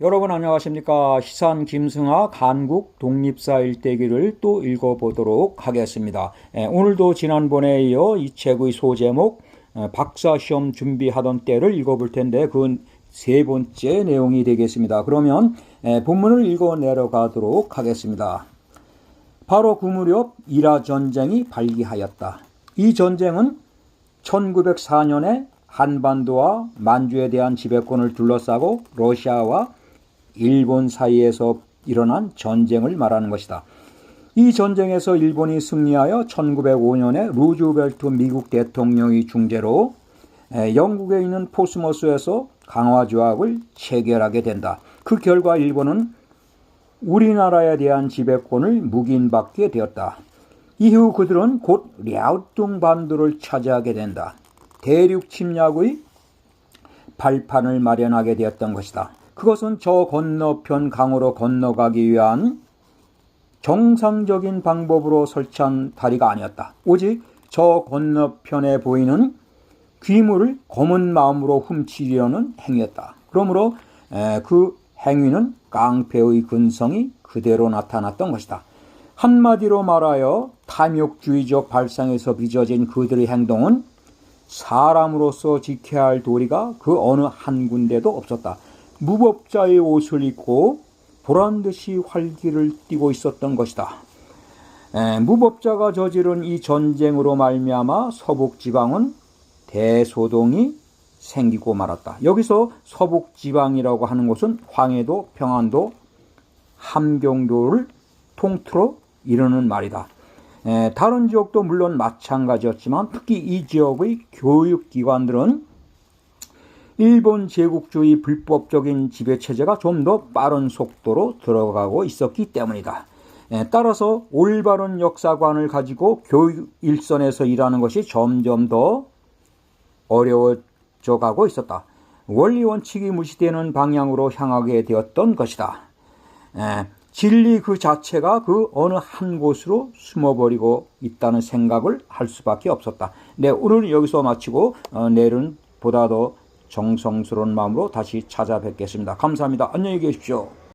여러분 안녕하십니까 시산 김승하 간국 독립사 일대기를 또 읽어보도록 하겠습니다. 예, 오늘도 지난번에 이어 이 책의 소제목 어, 박사 시험 준비하던 때를 읽어볼 텐데 그세 번째 내용이 되겠습니다. 그러면 예, 본문을 읽어 내려가도록 하겠습니다. 바로 그 무렵 이라 전쟁이 발기하였다. 이 전쟁은 1904년에 한반도와 만주에 대한 지배권을 둘러싸고 러시아와 일본 사이에서 일어난 전쟁을 말하는 것이다. 이 전쟁에서 일본이 승리하여 1905년에 루즈벨트 미국 대통령의 중재로 영국에 있는 포스모스에서 강화 조약을 체결하게 된다. 그 결과 일본은 우리나라에 대한 지배권을 묵인받게 되었다. 이후 그들은 곧 랴오뚱 반도를 차지하게 된다. 대륙 침략의 발판을 마련하게 되었던 것이다. 그것은 저 건너편 강으로 건너가기 위한 정상적인 방법으로 설치한 다리가 아니었다. 오직 저 건너편에 보이는 귀물을 검은 마음으로 훔치려는 행위였다. 그러므로 그 행위는 깡패의 근성이 그대로 나타났던 것이다. 한마디로 말하여 탐욕주의적 발상에서 빚어진 그들의 행동은 사람으로서 지켜야 할 도리가 그 어느 한 군데도 없었다. 무법자의 옷을 입고 보란 듯이 활기를 띠고 있었던 것이다. 에, 무법자가 저지른 이 전쟁으로 말미암아 서북 지방은 대소동이 생기고 말았다. 여기서 서북 지방이라고 하는 곳은 황해도, 평안도, 함경도를 통틀어 이르는 말이다. 에, 다른 지역도 물론 마찬가지였지만 특히 이 지역의 교육기관들은 일본 제국주의 불법적인 지배체제가 좀 더 빠른 속도로 들어가고 있었기 때문이다. 예, 따라서 올바른 역사관을 가지고 교육 일선에서 일하는 것이 점점 더 어려워져 가고 있었다. 원리 원칙이 무시되는 방향으로 향하게 되었던 것이다. 예, 진리 그 자체가 그 어느 한 곳으로 숨어버리고 있다는 생각을 할 수밖에 없었다. 네, 오늘 여기서 마치고 어, 내일은 보다 더 정성스러운 마음으로 다시 찾아뵙겠습니다. 감사합니다. 안녕히 계십시오.